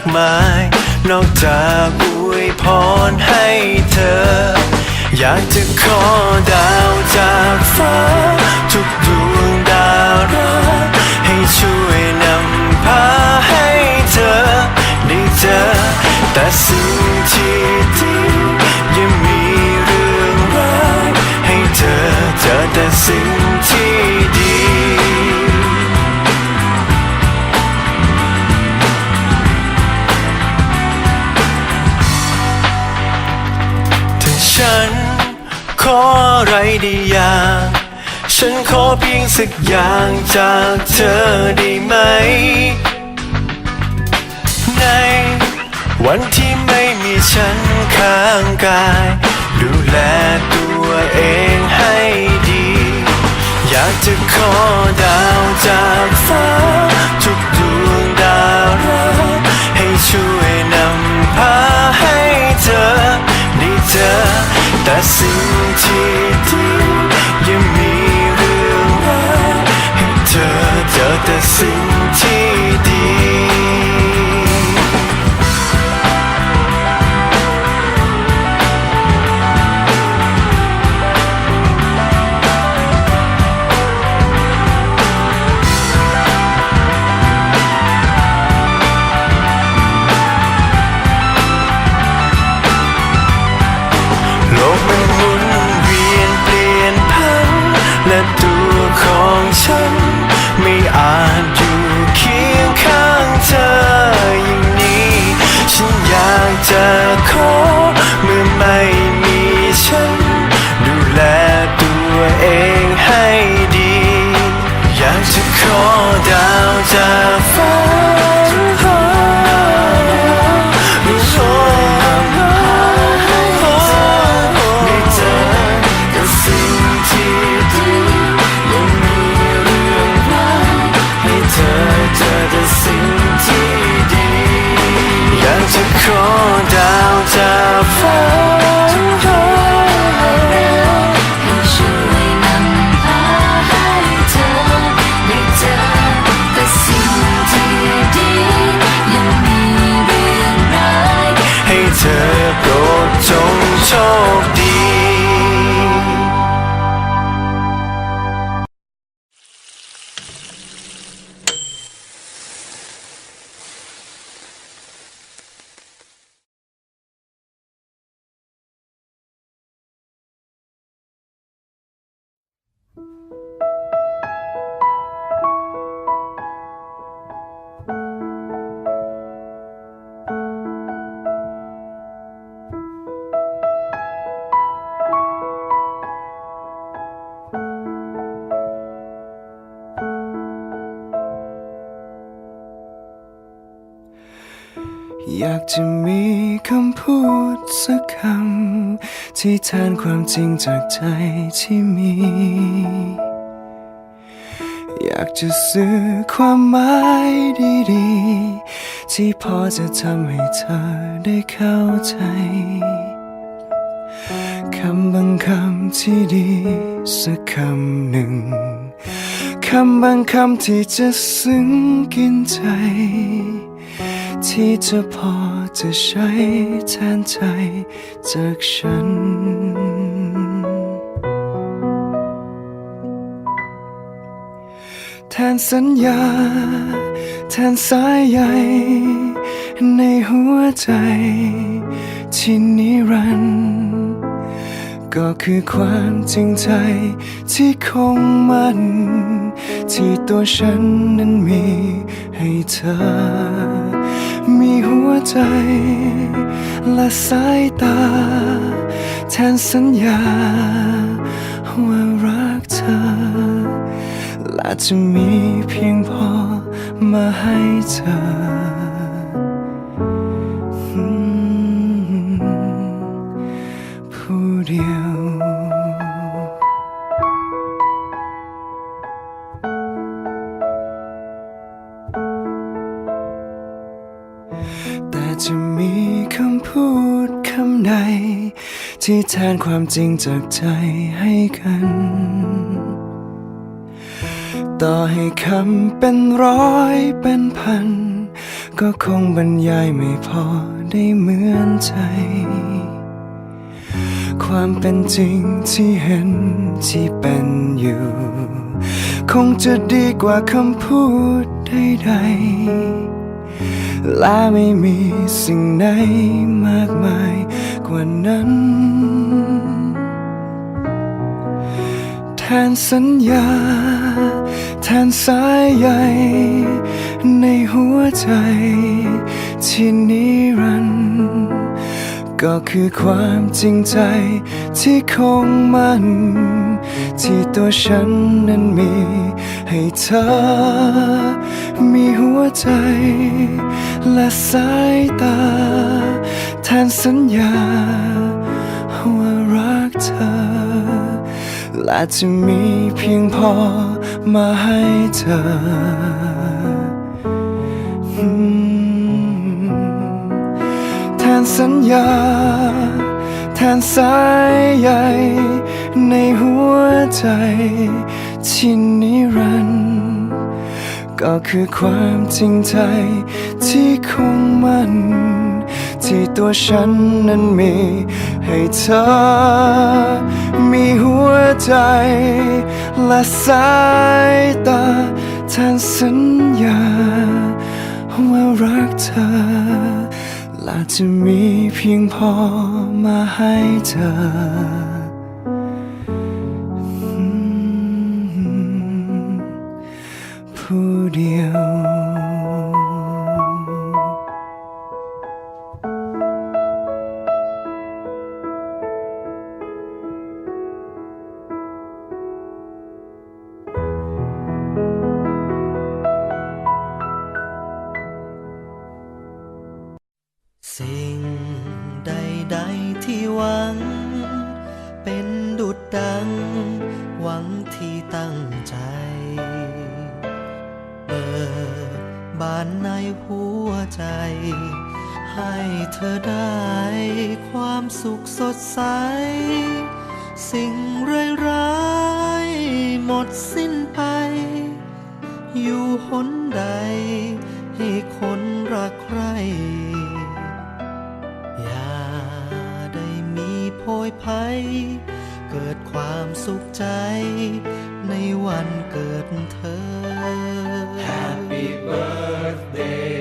ากมาย นอกจากอวยพรให้เธอ อยากจะขอดาวจากฟ้า ทุกดวงดาวรา ฉัน ขออะไรได้อย่าง ฉันขอเพียงสักอย่างจากเธอได้ไหม ในวันที่ไม่มีฉันข้างกาย ดูแลตัวเองให้ดี อยากจะขอดาวจากฟ้า ทุกดวงดาวรักให้ช่วย แต่สิ่งที่ดียังมีเรื่องรายให้เธอเจอแต่สิ่ง แจะมีคำพูดสักคำ ที่แทนความจริงจากใจที่มี อยากจะสื่อความหมายดีๆ ที่พอจะทำให้เธอได้เข้าใจคำบางคำที่ดีสักคำหนึ่งคำบางคำที่จะซึ้งกินใจ ที่จะพอจะใช้แทนใจจากฉัน แทนสัญญา แทนสายใยในหัวใจที่นิรันดร์ก็คือความจริงใจที่คงมั่นที่ตัวฉันนั้นมีให้เธอ มีหัวใจ และสายตา แทนสัญญา ว่ารักเธอ และจะมีเพียงพอมาให้เธอ จะมีคำพูดคำใด ที่แทนความจริงจากใจให้กัน ต่อให้คำเป็นร้อยเป็นพัน ก็คงบรรยายไม่พอได้เหมือนใจความเป็นจริงที่เห็นที่เป็นอยู่ คงจะดีกว่าคำพูดใดๆ และไม่มีสิ่งไหนมากมายกว่านั้น แทนสัญญา แทนสายใยในหัวใจที่นิรันดร์ ก็คือความจริงใจที่คงมั่น ที่ตัวฉันนั้นมี ให้เธอ มีหัวใจ และสายตา แทนสัญญา ว่ารักเธอ และจะมีเพียงพอมาให้เธอ นสัญญา แทนสายใยในหัวใจที่นิรันดร์ก็คือความจริงใจที่คงมั่นที่ตัวฉันนั้นมีให้เธอ มีหัวใจและสายตาแทนสัญญาว่ารักเธอ และจะมีเพียงพอมาให้เธอ ใดที่หวัง เป็นดุดดัง หวังที่ตั้งใจเปิดบานในหัวใจ ให้เธอได้ความสุขสดใส สิ่งร้ายๆหมดสิ้นไป อยู่หนใดให้คน ภัย เกิดความสุขใจ ในวันเกิดเธอ Happy birthday